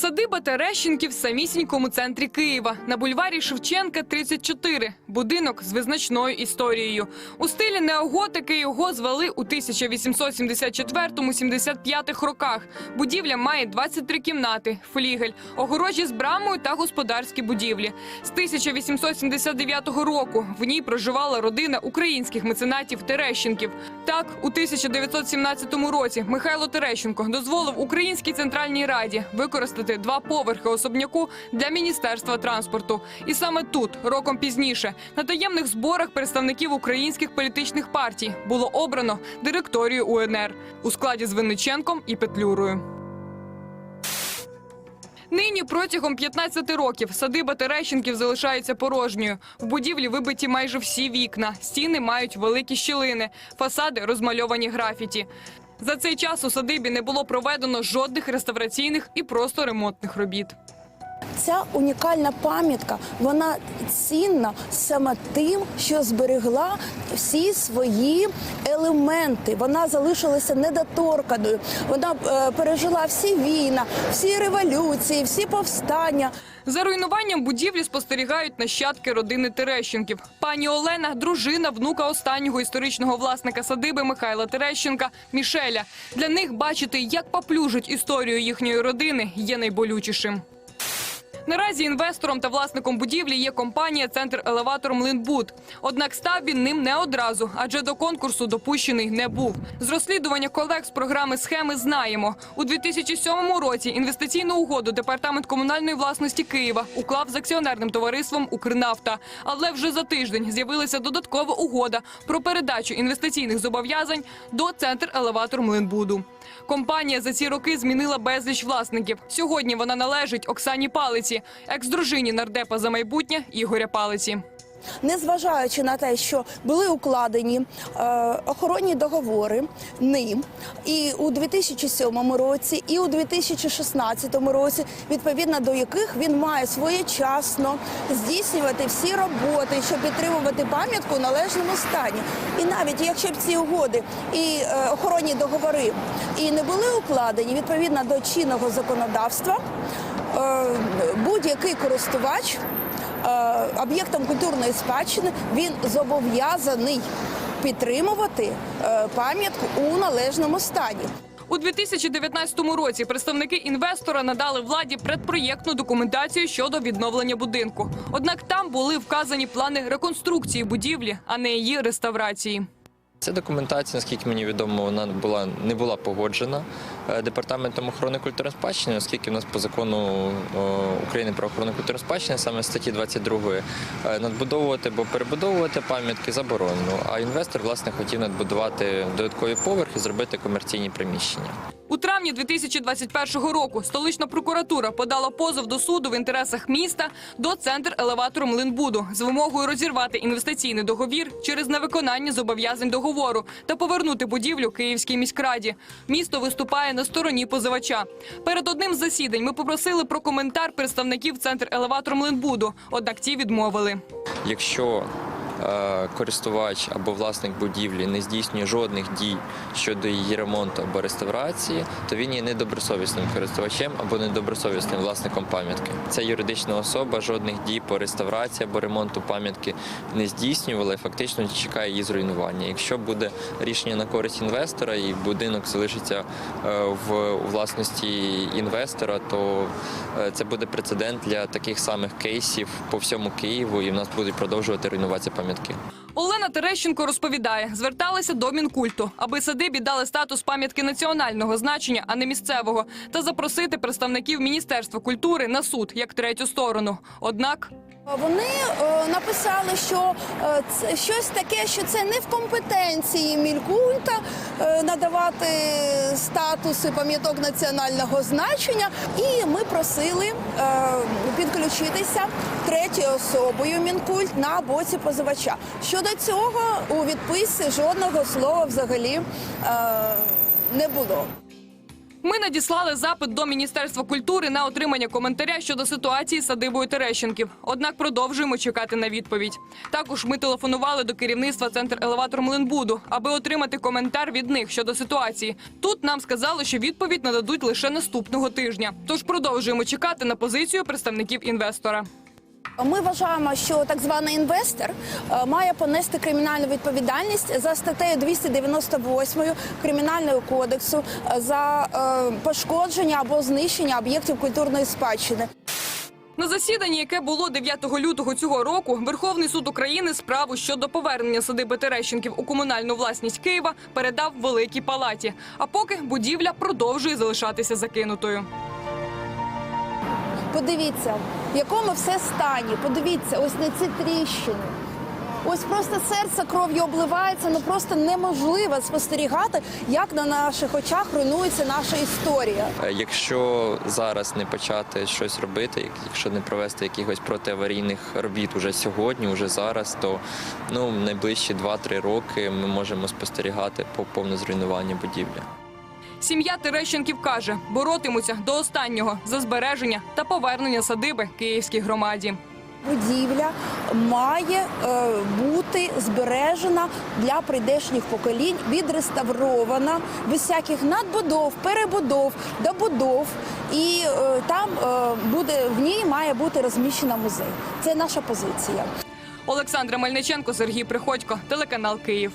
Садиба Терещенків в самісінькому центрі Києва на бульварі Шевченка 34. Будинок з визначною історією. У стилі неоготики його звели у 1874-75 роках. Будівля має 23 кімнати, флігель, огорожі з брамою та господарські будівлі. З 1879 року в ній проживала родина українських меценатів Терещенків. Так, у 1917 році Михайло Терещенко дозволив Українській центральній раді використати два поверхи особняку для міністерства транспорту. І саме тут, роком пізніше, на таємних зборах представників українських політичних партій було обрано директорію УНР у складі з Винниченком і Петлюрою. Нині протягом 15 років садиба Терещенків залишається порожньою. В будівлі вибиті майже всі вікна, стіни мають великі щілини, фасади розмальовані графіті. За цей час у садибі не було проведено жодних реставраційних і просто ремонтних робіт. Ця унікальна пам'ятка вона цінна саме тим, що зберегла всі свої елементи. Вона залишилася недоторканою. Вона е, пережила всі війни, всі революції, всі повстання. За руйнуванням будівлі спостерігають нащадки родини Терещенків. Пані Олена, дружина, внука останнього історичного власника садиби Михайла Терещенка Мішеля. Для них бачити, як поплюжить історію їхньої родини, є найболючішим. Наразі інвестором та власником будівлі є компанія Центр елеватор Млинбуд. Однак став він ним не одразу, адже до конкурсу допущений не був. З розслідування колег з програми схеми знаємо. У 2007 році інвестиційну угоду департамент комунальної власності Києва уклав з акціонерним товариством Укрнафта. Але вже за тиждень з'явилася додаткова угода про передачу інвестиційних зобов'язань до Центр елеватор Млинбуду. Компанія за ці роки змінила безліч власників. Сьогодні вона належить Оксані Палиці, екс-дружині нардепа за майбутнє Ігоря Палиці. Незважаючи на те, що були укладені е, охоронні договори ним і у 2007 році, і у 2016 році, відповідно до яких він має своєчасно здійснювати всі роботи, щоб підтримувати пам'ятку у належному стані. І навіть якщо б ці угоди і е, охоронні договори і не були укладені відповідно до чинного законодавства, е, будь-який користувач е, об'єктом культурної спадщини він зобов'язаний підтримувати е, пам'ятку у належному стані. У 2019 році представники інвестора надали владі предпроєктну документацію щодо відновлення будинку. Однак там були вказані плани реконструкції будівлі, а не її реставрації. Ця документація, наскільки мені відомо, вона була не була погоджена е, департаментом охорони культурної спадщини, оскільки в нас по закону е, України про охорону культурної спадщини, саме статті 22, е, надбудовувати або перебудовувати пам'ятки заборонено. А інвестор власне хотів надбудувати додаткові поверхи, зробити комерційні приміщення. Травні 2021 року столична прокуратура подала позов до суду в інтересах міста до центр елеватору Млинбуду з вимогою розірвати інвестиційний договір через невиконання зобов'язань договору та повернути будівлю Київській міськраді. Місто виступає на стороні позивача. Перед одним з засідань ми попросили про коментар представників центр елеватор Млинбуду, однак ті відмовили. Якщо користувач або власник будівлі не здійснює жодних дій щодо її ремонту або реставрації, то він є недобросовісним користувачем або недобросовісним власником пам'ятки. Ця юридична особа жодних дій по реставрації або ремонту пам'ятки не здійснювала і фактично чекає її зруйнування. Якщо буде рішення на користь інвестора і будинок залишиться е, в власності інвестора, то е, це буде прецедент для таких самих кейсів по всьому Києву, і в нас будуть продовжувати руйнуватися пам'ятки. Олена Терещенко розповідає, зверталися до мінкульту, аби садибі дали статус пам'ятки національного значення, а не місцевого, та запросити представників міністерства культури на суд як третю сторону. Однак Вони е, написали, що це щось таке, що це не в компетенції мількульта е, надавати статуси пам'яток національного значення. І ми просили е, підключитися третьою особою мінкульт на боці позивача. Щодо цього у відписці жодного слова взагалі не було. Ми надіслали запит до Міністерства культури на отримання коментаря щодо ситуації з садибою Терещенків. Однак продовжуємо чекати на відповідь. Також ми телефонували до керівництва центр елеватор Мленбуду, аби отримати коментар від них щодо ситуації. Тут нам сказали, що відповідь нададуть лише наступного тижня. Тож продовжуємо чекати на позицію представників інвестора. Ми вважаємо, що так званий інвестор е, має понести кримінальну відповідальність за статтею 298 кримінального кодексу е, за е, пошкодження або знищення об'єктів культурної спадщини. На засіданні, яке було 9 лютого цього року, Верховний суд України справу щодо повернення садиби Терещенків у комунальну власність Києва передав Великій Палаті. А поки будівля продовжує залишатися закинутою. Подивіться, в якому все стані. Подивіться, ось на ці тріщини. Ось просто серце кров'ю обливається. Ну просто неможливо спостерігати, як на наших очах руйнується наша історія. Е, Якщо зараз не почати щось робити, якщо не провести якихось протиаварійних робіт уже сьогодні, уже зараз, то ну найближчі 2-3 роки ми можемо спостерігати по повне зруйнування будівлі. Сім'я Терещенків каже, боротимуться до останнього за збереження та повернення садиби київській громаді. Будівля має е, бути збережена для прийдешніх поколінь, відреставрована без всяких надбудов, перебудов, добудов. І е, там е, буде в ній має бути розміщена музей. Це наша позиція. Олександра Мельниченко, Сергій Приходько, телеканал Київ.